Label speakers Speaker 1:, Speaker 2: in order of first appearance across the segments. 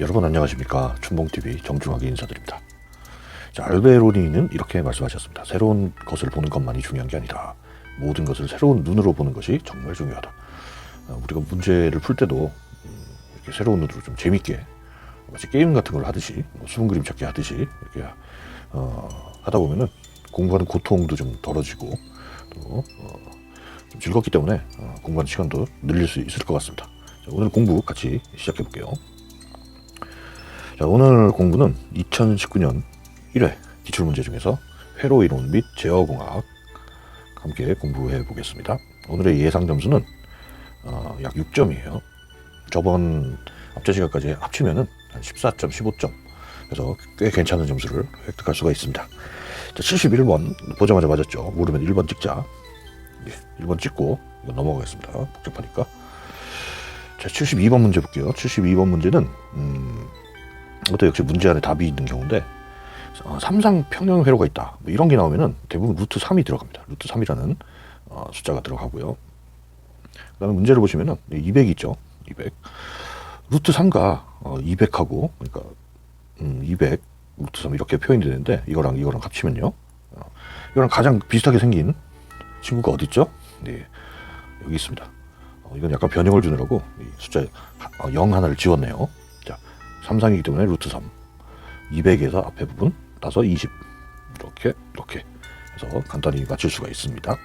Speaker 1: 여러분 안녕하십니까 춘봉TV 정중하게 인사드립니다 자, 알베로니는 이렇게 말씀하셨습니다 새로운 것을 보는 것만이 중요한 게 아니라 모든 것을 새로운 눈으로 보는 것이 정말 중요하다 어, 우리가 문제를 풀 때도 음, 이렇게 새로운 눈으로 좀 재밌게 마치 게임 같은 걸 하듯이 뭐 수분 그림 찾기 하듯이 이렇게 어, 하다 보면은 공부하는 고통도 좀 덜어지고 또 어, 좀 즐겁기 때문에 어, 공부하는 시간도 늘릴 수 있을 것 같습니다. 자, 오늘 공부 같이 시작해 볼게요. 자, 오늘 공부는 2019년 1회 기출문제 중에서 회로 이론 및 제어공학 함께 공부해 보겠습니다. 오늘의 예상 점수는 어, 약 6점이에요. 저번 앞전 시간까지 합치면은 한 14점, 15점. 그래서 꽤 괜찮은 점수를 획득할 수가 있습니다. 자, 71번 보자마자 맞았죠. 모르면 1번 찍자. 예, 1번 찍고 넘어가겠습니다. 복잡하니까. 자, 72번 문제 볼게요. 72번 문제는 음, 이것도 역시 문제 안에 답이 있는 경우인데 어, 삼상 평형 회로가 있다. 뭐 이런 게 나오면은 대부분 루트 3이 들어갑니다. 루트 3이라는 어, 숫자가 들어가고요. 그다음에 문제를 보시면은 200이 있죠. 200. 루트 3가 어, 200하고 그러니까 음, 200 루트 3 이렇게 표현이 되는데 이거랑 이거랑 합치면요. 어, 이거랑 가장 비슷하게 생긴 친구가 어디 있죠? 네. 여기 있습니다. 어, 이건 약간 변형을 주느라고 이 숫자 하- 어, 0 하나를 지웠네요. 자, 3상이기 때문에 루트 3. 200에서 앞에 부분 따서 20. 이렇게 이렇게 해서 간단히 맞출 수가 있습니다.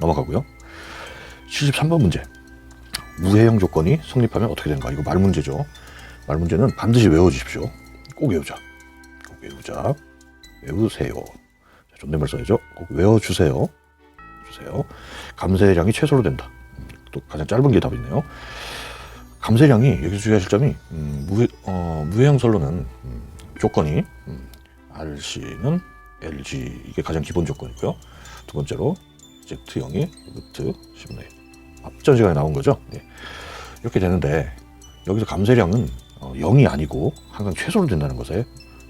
Speaker 1: 넘어가고요. 73번 문제. 무해형 조건이 성립하면 어떻게 되는가? 이거 말 문제죠. 말 문제는 반드시 외워주십시오. 꼭 외우자. 꼭 외우자. 외우세요. 자, 존댓말 써야죠. 꼭 외워주세요. 주세요. 감세량이 최소로 된다. 음, 또 가장 짧은 게 답이네요. 감세량이 여기서 주의하실 점이 음, 무해, 어, 무해형설로는 음, 조건이 음, RC는 LG 이게 가장 기본 조건이고요. 두 번째로 Z형이 루트 10분의 1. 앞전 시간에 나온 거죠. 예. 이렇게 되는데 여기서 감세량은 어, 0이 아니고 항상 최소로 된다는 것에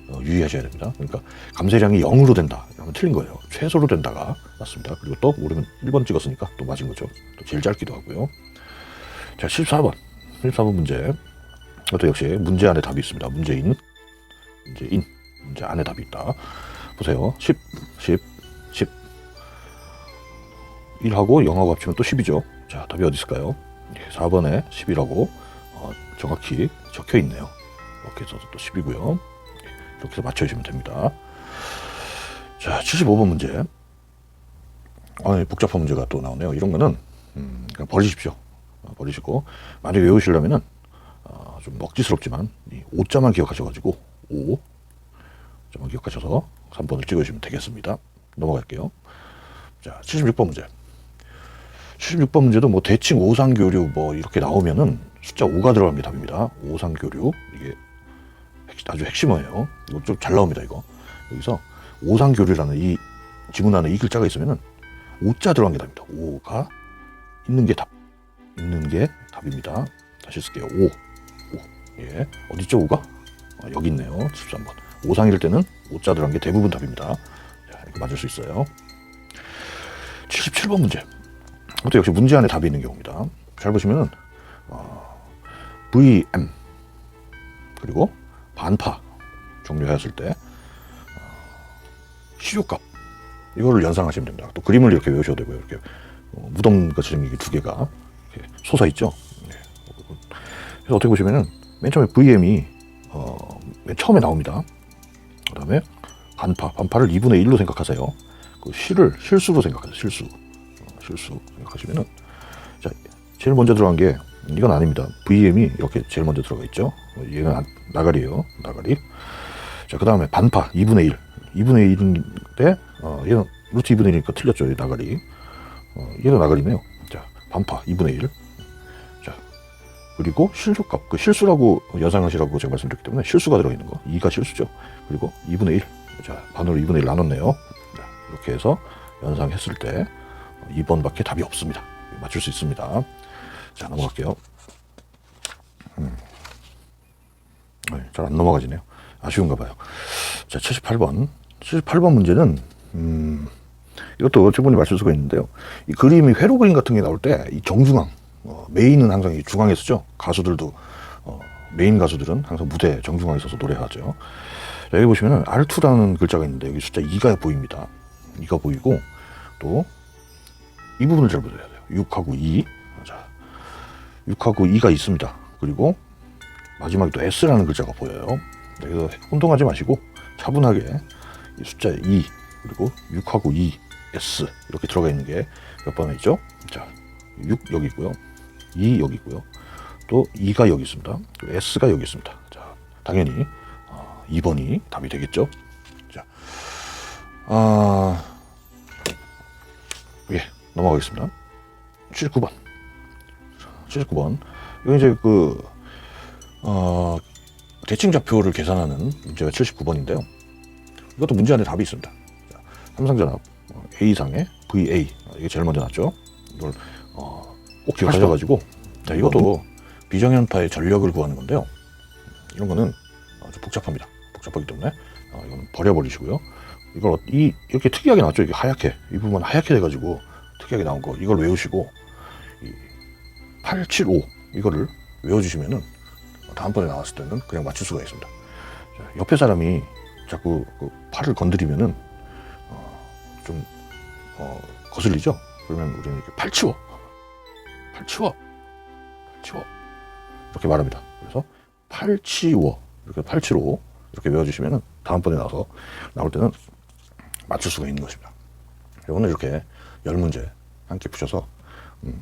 Speaker 1: 어, 유의하셔야 됩니다. 그러니까 감세량이 0으로 된다. 이러면 틀린 거예요. 최소로 된다가 맞습니다. 그리고 또 모르면 1번 찍었으니까 또 맞은 거죠. 또 제일 짧기도 하고요. 자, 14번. 14번 문제. 이것도 역시 문제 안에 답이 있습니다. 문제인. 문제인. 문제 안에 답이 있다. 보세요. 10, 10, 10. 1하고 0하고 합치면 또 10이죠. 자, 답이 어디 있을까요? 4번에 10이라고 어, 정확히 적혀 있네요. 이렇게 해서 또 10이고요. 이렇게 해서 맞춰주시면 됩니다. 자, 75번 문제. 아, 복잡한 문제가 또 나오네요. 이런 거는 음, 그냥 버리십시오. 어, 버리시고 만약 외우시려면은 어, 좀 먹지스럽지만 이 5자만 기억하셔가지고 5 자만 기억하셔서 3번을 찍으시면 되겠습니다. 넘어갈게요. 자, 76번 문제. 76번 문제도 뭐 대칭 오상교류 뭐 이렇게 나오면은 숫자 5가 들어가는 게 답입니다. 오상교류 이게 핵- 아주 핵심어예요. 이거 좀 잘 나옵니다 이거. 여기서 오상교류라는 이 지문 안에 이 글자가 있으면은 5자 들어간 게 답입니다. 5가 있는 게 답. 있는 게 답입니다. 다시 쓸게요. 5. 5. 예. 어디죠 5가? 아, 여기 있네요. 13번. 오상일 때는 5자 들어간 게 대부분 답입니다. 자, 이렇게 맞을 수 있어요. 77번 문제. 이것도 역시 문제 안에 답이 있는 경우입니다. 잘 보시면은 어, VM 그리고 반파 종료하였을 때 어, 시료값 이거를 연상하시면 됩니다. 또 그림을 이렇게 외우셔도 되고요. 이렇게 어, 무덤 같이 생긴 게두 개가 솟아 있죠. 네. 그래서 어떻게 보시면은 맨 처음에 VM이 어, 맨 처음에 나옵니다. 그 다음에 반파 반파를 2분의 1로 생각하세요. 그 실을 실수로 생각하세요. 실수. 어, 실수 생각하시면은 자 제일 먼저 들어간 게 이건 아닙니다. VM이 이렇게 제일 먼저 들어가 있죠. 어, 얘는 안- 나가리예요. 나가리. 자 그 다음에 반파 2분의 1. 2분의 1인데 어, 얘는 루트 2분의 1이니까 틀렸죠. 이 나가리. 어, 얘도 나가리네요. 자 반파 2분의 1. 자 그리고 실수값 그 실수라고 연상하시라고 제가 말씀드렸기 때문에 실수가 들어있는 거 2가 실수죠. 그리고 2분의 1. 자 반으로 2분의 1 나눴네요. 자, 이렇게 해서 연상했을 때 2번밖에 답이 없습니다. 맞출 수 있습니다. 자, 넘어갈게요. 음. 잘안 넘어가지네요. 아쉬운가 봐요. 자, 78번. 78번 문제는, 음, 이것도 충분히 맞출 수가 있는데요. 이 그림이 회로 그림 같은 게 나올 때, 이 정중앙, 어, 메인은 항상 이 중앙에 쓰죠. 가수들도, 어, 메인 가수들은 항상 무대 정중하게 서서 노래하죠. 자, 여기 보시면은 R2라는 글자가 있는데 여기 숫자 2가 보입니다. 2가 보이고 또 이 부분을 잘 보셔야 돼요. 6하고 2. 자, 6하고 2가 있습니다. 그리고 마지막에 또 S라는 글자가 보여요. 그래서 혼동하지 마시고 차분하게 이 숫자 2 그리고 6하고 2 S 이렇게 들어가 있는 게 몇 번에 있죠? 자, 6 여기 있고요. 2 여기 있고요. 또 2가 여기 있습니다. 또 S가 여기 있습니다. 자, 당연히 어, 2번이 답이 되겠죠? 자, 아, 예, 넘어가겠습니다. 79번. 79번. 이거 이제 그, 어, 대칭 좌표를 계산하는 문제가 79번인데요. 이것도 문제 안에 답이 있습니다. 자, 삼성전압 어, A상의 VA. 어, 이게 제일 먼저 났죠. 이걸 어, 꼭 기억하셔가지고. 자, 이것도 비정연파의 전력을 구하는 건데요. 이런 거는 아주 복잡합니다. 복잡하기 때문에 어, 이거는 버려버리시고요. 이걸 어- 이 이렇게 특이하게 나왔죠. 이게 하얗게 이 부분 하얗게 돼가지고 특이하게 나온 거 이걸 외우시고 이875 이거를 외워주시면은 다음번에 나왔을 때는 그냥 맞출 수가 있습니다. 자, 옆에 사람이 자꾸 그 팔을 건드리면은 어, 좀 어, 거슬리죠. 그러면 우리는 이렇게 팔 치워, 팔 치워, 팔 치워 이렇게 말합니다. 그래서 팔 치워 이렇게 팔 치로 이렇게 외워주시면은 다음번에 나와서 나올 때는 맞출 수가 있는 것입니다. 오늘 이렇게 열 문제 함께 푸셔서 음,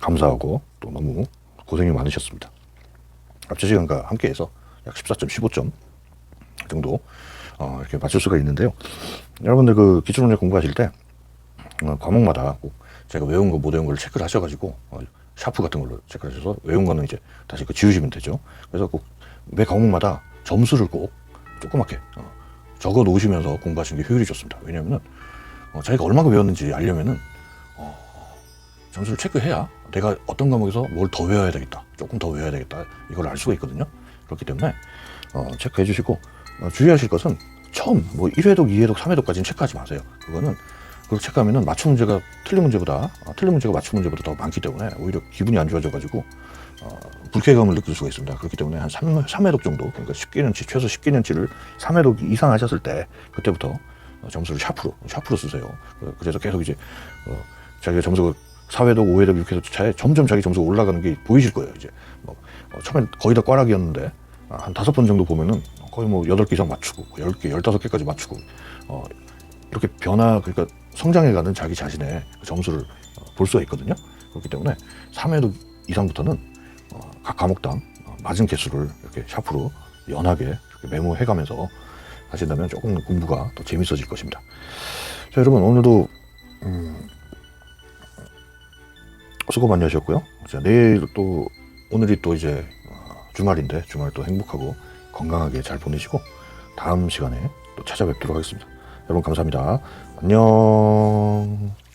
Speaker 1: 감사하고 또 너무 고생이 많으셨습니다. 앞전 시간과 함께해서 약 14점, 15점 정도 어, 이렇게 맞출 수가 있는데요. 여러분들 그 기출문제 공부하실 때 어, 과목마다 꼭 제가 외운 거 못 외운 걸 체크를 하셔가지고 어, 샤프 같은 걸로 체크를 하셔서 외운 거는 이제 다시 그 지우시면 되죠. 그래서 꼭매 과목마다 점수를 꼭 조그맣게 어, 적어 놓으시면서 공부하시는 게 효율이 좋습니다. 왜냐면은 어, 자기가 얼마나 외웠는지 알려면은 어, 점수를 체크해야 내가 어떤 과목에서 뭘 더 외워야 되겠다, 조금 더 외워야 되겠다 이걸 알 수가 있거든요. 그렇기 때문에 어, 체크해 주시고 어, 주의하실 것은 처음 뭐 1회독, 2회독, 3회독까지는 체크하지 마세요. 그거는 그걸 체크하면은 맞춤 문제가 틀린 문제보다 어, 틀린 문제가 맞춤 문제보다 더 많기 때문에 오히려 기분이 안 좋아져 가지고 어, 불쾌감을 느낄 수가 있습니다. 그렇기 때문에 한 3, 3회독 정도 그러니까 10개년치 최소 10개년치를 3회독 이상 하셨을 때 그때부터 어, 점수를 샤프로 샤프로 쓰세요. 어, 그래서 계속 이제 어, 자기가 점수가 4회독, 5회독, 6회독 차에 점점 자기 점수가 올라가는 게 보이실 거예요. 이제 뭐 어, 처음엔 거의 다 꽈락이었는데 아, 한 다섯 번 정도 보면은 거의 뭐 여덟 개 이상 맞추고 뭐열 개, 열다섯 개까지 맞추고 어, 이렇게 변화 그러니까 성장해가는 자기 자신의 그 점수를 어, 볼 수가 있거든요. 그렇기 때문에 3회독 이상부터는 어, 각 과목당 어, 맞은 개수를 이렇게 샤프로 연하게 이렇게 메모해가면서 하신다면 조금 공부가 더 재밌어질 것입니다. 자, 여러분 오늘도 음, 수고 많이 하셨고요. 자, 내일 또 오늘이 또 이제 어, 주말인데 주말 또 행복하고 건강하게 잘 보내시고 다음 시간에 또 찾아뵙도록 하겠습니다. 여러분 감사합니다. 안녕.